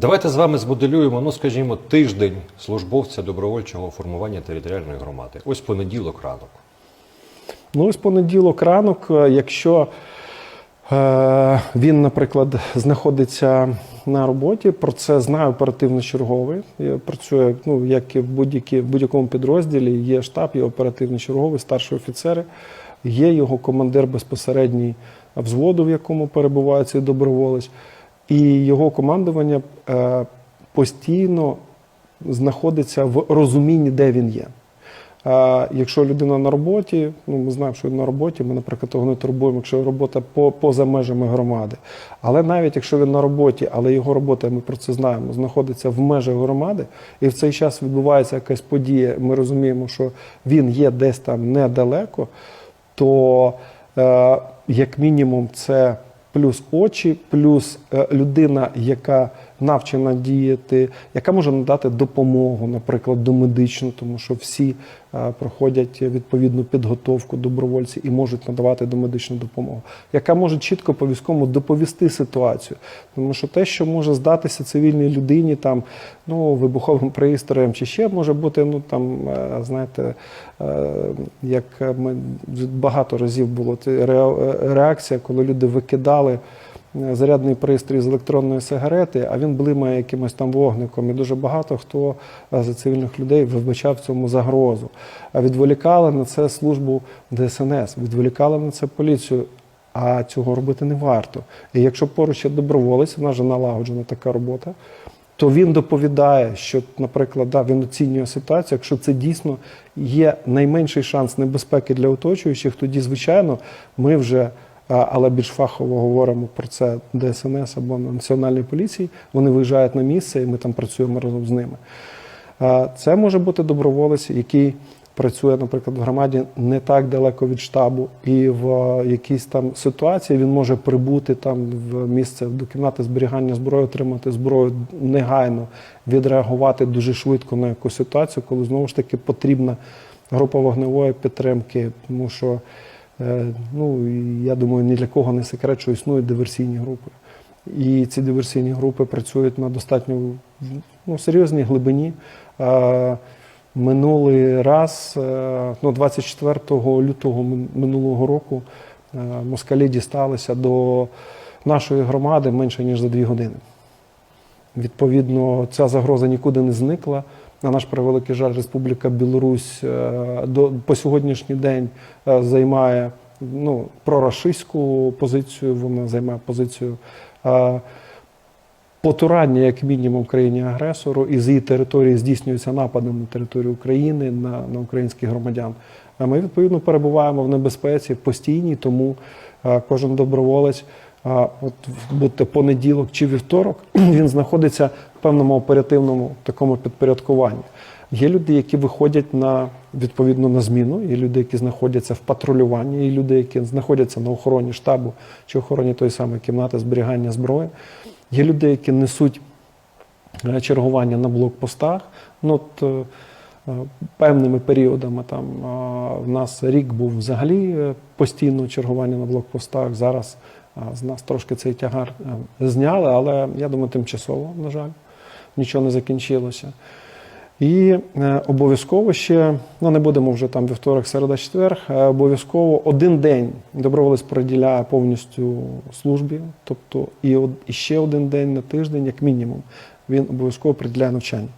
Давайте з вами змоделюємо, ну скажімо, тиждень службовця добровольчого формування територіальної громади. Ось понеділок ранок. Ну, ось понеділок ранок, е, якщо е, він, наприклад, знаходиться на роботі, про це знає оперативно черговий. Е, Працює, ну, як і в будь-якому підрозділі, є штаб, є оперативний черговий, старші офіцери, є його командир безпосередній взводу, в якому перебуває цей доброволець, і його командування е, постійно знаходиться в розумінні, де він є. Якщо людина на роботі, ну ми знаємо, що він на роботі, ми, наприклад, того не турбуємо, якщо робота по, поза межами громади. Але навіть якщо він на роботі, але його робота, ми про це знаємо, знаходиться в межах громади, і в цей час відбувається якась подія, ми розуміємо, що він є десь там недалеко, то е, як мінімум це плюс очі, плюс е, людина, яка навчена діяти, яка може надати допомогу, наприклад, домедичну, тому що всі е, проходять відповідну підготовку добровольці і можуть надавати домедичну допомогу, яка може чітко по військовому доповісти ситуацію. Тому що те, що може здатися цивільній людині, там ну вибуховим пристроєм чи ще може бути, ну там е, знаєте, е, як ми багато разів було реакція, коли люди викидали зарядний пристрій з електронної сигарети, а він блимає якимось там вогником. І дуже багато хто е, з цивільних людей вбачав в цьому загрозу. А відволікали на це службу ДСНС, відволікали на це поліцію. А цього робити не варто. І якщо поруч є доброволець, в нас вже налагоджена така робота, то він доповідає, що, наприклад, да, він оцінює ситуацію. Якщо це дійсно є найменший шанс небезпеки для оточуючих, тоді, звичайно, ми вже, але більш фахово говоримо про це ДСНС або Національної поліції. Вони виїжджають на місце, і ми там працюємо разом з ними. Це може бути доброволець, який працює, наприклад, в громаді не так далеко від штабу, і в якійсь там ситуації він може прибути там в місце до кімнати зберігання зброї, отримати зброю негайно, відреагувати дуже швидко на якусь ситуацію, коли знову ж таки потрібна група вогневої підтримки, тому що ну я думаю, ні для кого не секрет, що існують диверсійні групи. І ці диверсійні групи працюють на достатньо ну, серйозній глибині. Е, Минулий раз, е, ну, 24 лютого минулого року, е, москалі дісталися до нашої громади менше ніж за дві години. Відповідно, ця загроза нікуди не зникла. На наш превеликий жаль, Республіка Білорусь е, до по сьогоднішній день е, займає ну, прорашистську позицію. Вона займає позицію е, потурання, як мінімум, країні агресору, і з її території здійснюються напади на територію України на, на українських громадян. Ми відповідно перебуваємо в небезпеці постійній, тому кожен доброволець, от будь-то понеділок чи вівторок, він знаходиться в певному оперативному такому підпорядкуванні. Є люди, які виходять на відповідно на зміну, є люди, які знаходяться в патрулюванні, є люди, які знаходяться на охороні штабу чи охороні тої самої кімнати зберігання зброї. Є люди, які несуть е, чергування на блокпостах. Ну, от, е, е, певними періодами там в нас рік був взагалі постійно чергування на блокпостах. Зараз з нас трошки цей тягар е, зняли, але я думаю, тимчасово, на жаль, нічого не закінчилося. І е, обов'язково ще, ну не будемо вже там вівторок, середа, четвер, е, обов'язково один день доброволець приділяє повністю службі, тобто і, ще один день на тиждень, як мінімум, він обов'язково приділяє навчання.